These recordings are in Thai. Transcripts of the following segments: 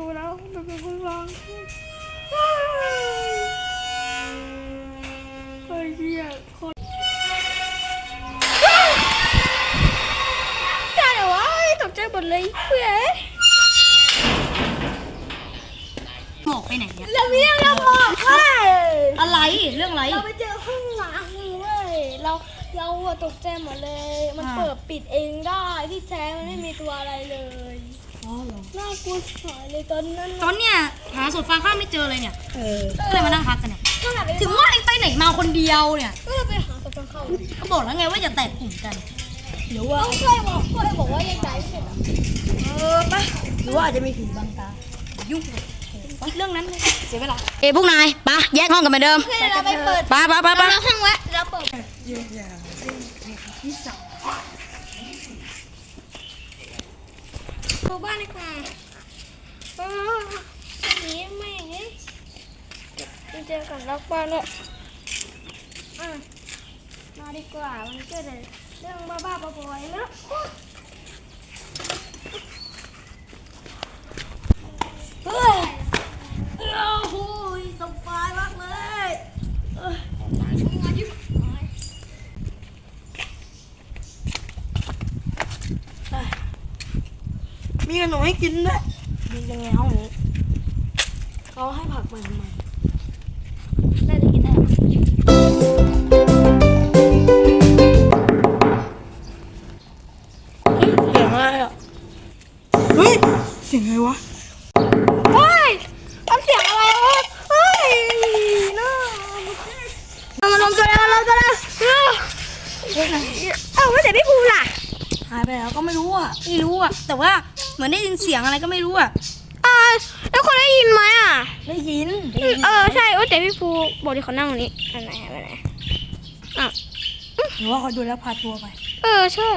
ตูแล้วมันเป็นคนวางไฮ้เหี้ยคนได้เหรอวะตกใจหมดเลยเพื่อนหมอกไปไหนเนี่ยเราเรียกเราหมอกเว้ยอะไรเรื่องอะไร เราไปเจอห้องล้างเว้ยเราเราอะตกใจหมดเลย มันเปิดปิดเองได้ที่แท้มันไม่มีตัวอะไรเลย เหรอน่ากลัวสายเลยตอนนั้นตอนเนี้ยหาสูตรฟางข้าวไม่เจอเลยเนี่ยเออก็เลยมานั่งพักกันเนี่ยขนาดถึงว่าเองไปไหนมาคนเดียวเนี่ยก็เลยไปหาตะกังเข้าก็บอกแล้วไงว่าอย่าแตกกลุ่มกันหรือว่าเคยบอกเคยบอกว่ายังไงไม่ใช่เหรอเออไปหรือว่าอาจจะมีผีบังตายุ่งเลยไปเรื่องนั้นเลยเสียเวลาเอ้พวกนายปะแยกห้องกันเหมือนเดิมโอเคเราไปเปิดปะปะปะปะเราห้องไว้เราเปิดตัว บ้านดีกว่าเออหนีไม่อย่างนี้ไปเจอกันล็อกบ้านเลยอะมาดีกว่ามันเกิดอะไรเรื่องบ้าๆบอๆแล้วเฮ้ย โอ้โหสบายมากเลย มีขนมให้กินด้วยมียังไงห้องนี้เขาให้ผักมันมาน่าจะกินได้เสียงอะไรอะเฮ้ยเสียงอะไรวะเฮ้ยทำเสียงอะไรวะเฮ้ยน่ามันลงตัวแล้วมันลงตัวแล้วเอ้าเอ้าว่าแต่พี่ภูล่ะหายไปแล้วก็ไม่รู้อะไม่รู้อะแต่ว่าเหมือนได้ยินเสียงอะไรก็ไม่รู้อะอ่าแล้วคนได้ยินไหมอะ ได้ยินเออใช่ว่าแต่พี่ภูบอกที่เขานั่งตรงนี้อันไหนอันไหนอะหรือว่าเขาดูแล้วพาตัวไป เออใช่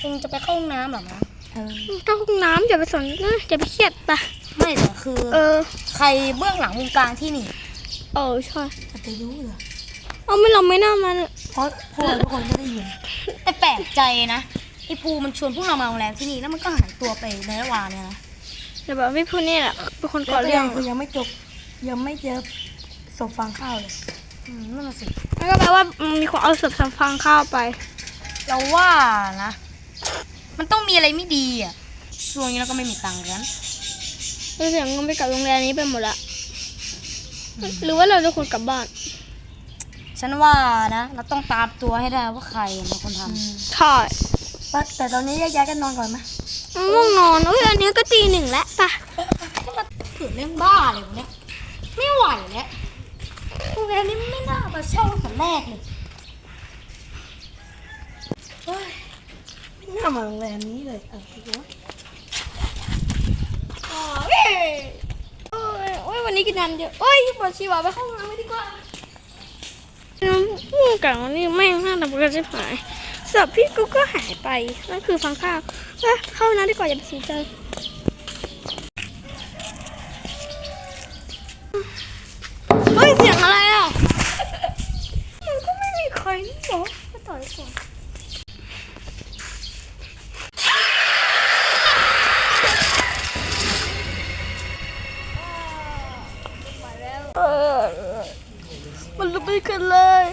คงจะไปเข้าห้องน้ำหรอนะเออเข้าห้องน้ำอย่าไปสนนะอย่าไปเครียดปะไม่แต่คือ เออ ใครเบื้องหลังวงการที่นี่ เออใช่อาจจะรู้เหรอเอาไม่เราไม่น่ามันเพราะพวกเราทุกคนก็ได้ยินแต่แปลกใจนะ ไอ้ภูมันชวนพวกเรามาโรงแรมที่นี่แล้วมันก็หายตัวไปในระหว่างเนี่ยนะแต่แบบพี่ภูนี่แหละเป็นคนแล้วก่อก็เรื่ยัองงคือยังไม่จบยังไม่เจอศพฟางข้าวเลยอืมนั่นน่ะสินั่นก็แปลว่ามีคนเอาศพสัมฟังข้าวไป เราว่านะ มันต้องมีอะไรไม่ดีอะช่วงนี้เราก็ไม่มีตังค์กันเราเสียเงินไปกับโรงแรมนี้ไปหมดละหรือว่าเราจะควรกลับบ้าน ฉันว่านะ เราต้องตามตัวให้ได้ว่าใครเป็นคนทำใช่ แต่แต่ตอนนี้แยกย้ายกันนอนก่อนไหมง่วงนอนเอ้ยอันนี้ก็ตีหนึ่งแล้วปะเกิดเรื่องบ้าอะไรวะเนี่ยไม่ไหวแล้วโรงแรมนี้ไม่น่ามาเช่าตั้งแต่แรกเลยไม่น่ามาโรงแรมนี้เลยเออคิดว่าเฮ้ยโอ้ยโอ้ยวันนี้กินน้ำเยอะโอ้ยปวดชีวะไปเข้าห้องน้ำไม่ดีกว่าน้ำมูกกังนี่แม่งน่าทำกระจิบหาย สอบพี่กูก็หายไปนั่นคือฟังข้าวเอ้ยเข้าน้ำดีกว่าอย่าไปสนใจเฮ้ยเสียงอะไรอะมันก็ไม่มีใครนี่หรอมาต่อยก่อนมันลุกไม่ขึ้นเลย